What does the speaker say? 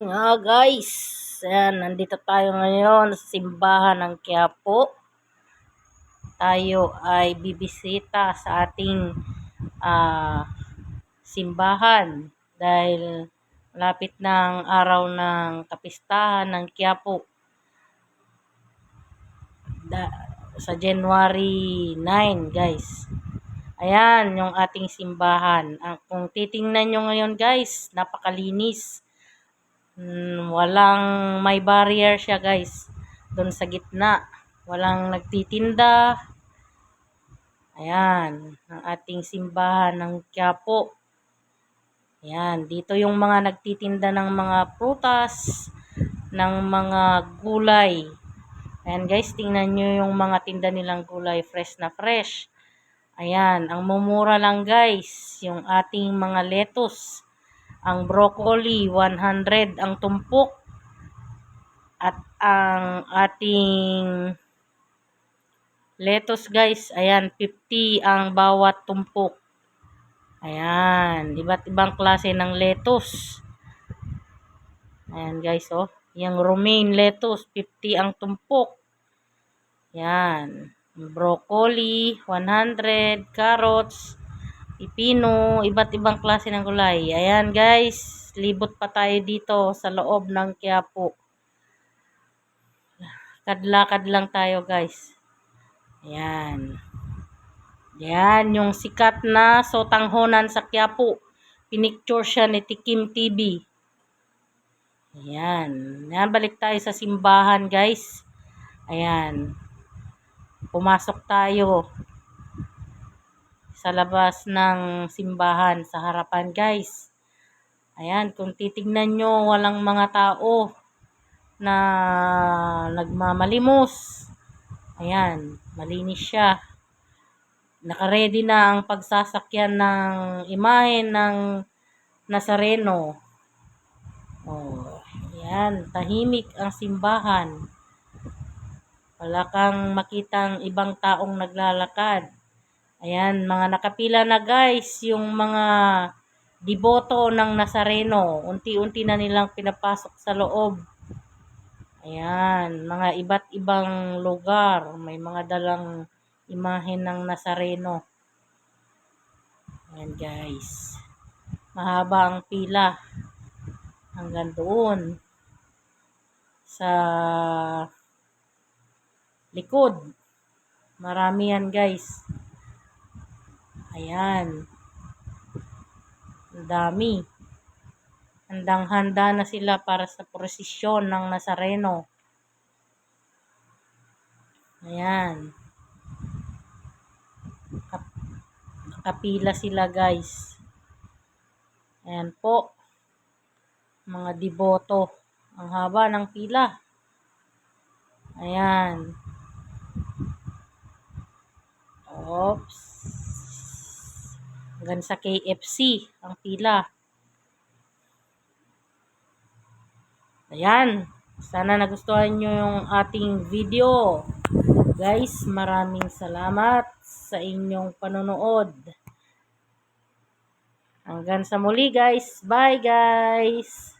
Nga guys, ayan, nandito tayo ngayon sa simbahan ng Quiapo. Tayo ay bibisita sa ating ah, simbahan dahil malapit ng araw ng kapistahan ng Quiapo. Da, sa January 9 guys. Ayan, yung ating simbahan. Ang, kung titingnan nyo ngayon guys, napakalinis. Mm, walang may barrier siya guys. Doon sa gitna. Walang nagtitinda. Ayan, ang ating simbahan ng Quiapo. Ayan, dito yung mga nagtitinda ng mga prutas, ng mga gulay. Ayan guys, tingnan nyo yung mga tinda nilang gulay, fresh na fresh. Ayan, ang mumura lang guys, yung ating mga lettuce. Ang broccoli, 100 ang tumpok. At ang ating lettuce guys, ayan, 50 ang bawat tumpok. Ayan, iba't ibang klase ng lettuce. Ayan guys, oh. Yung romaine lettuce, 50 ang tumpok. Yan. Broccoli, 100. Carrots, pipino, iba't ibang klase ng gulay. Ayan guys, libot pa tayo dito sa loob ng Quiapo. Kadlakad lang tayo guys. Ayan. Yan, yung sikat na sotanghonan sa Quiapo. Pinicture siya ni Tikim TV. Ayan. Yan, balik tayo sa simbahan guys. Ayan. Pumasok tayo sa labas ng simbahan sa harapan guys. Ayan, kung titignan nyo, walang mga tao na nagmamalimos. Ayan, malinis siya. Nakaredy na ang pagsasakyan ng imahe ng Nazareno. Oh, ayan, tahimik ang simbahan. Wala kang makitang ibang taong naglalakad. Ayan, mga nakapila na guys, yung mga diboto ng Nazareno. Unti-unti na nilang pinapasok sa loob. Ayan, mga iba't ibang lugar. May mga dalang imahe ng Nazareno. Ayan guys. Mahaba ang pila. Hanggang doon. Sa likod. Marami yan guys. Ayan. Ang dami. Handang-handa na sila para sa prosesyon ng Nazareno. Ayan. Nakapila sila guys. Ayan po. Mga deboto. Ang haba ng pila. Ayan. Oops. Hanggang sa KFC ang pila. Ayan. Sana nagustuhan nyo yung ating video. Guys, maraming salamat sa inyong panonood. Hanggang sa muli guys. Bye guys.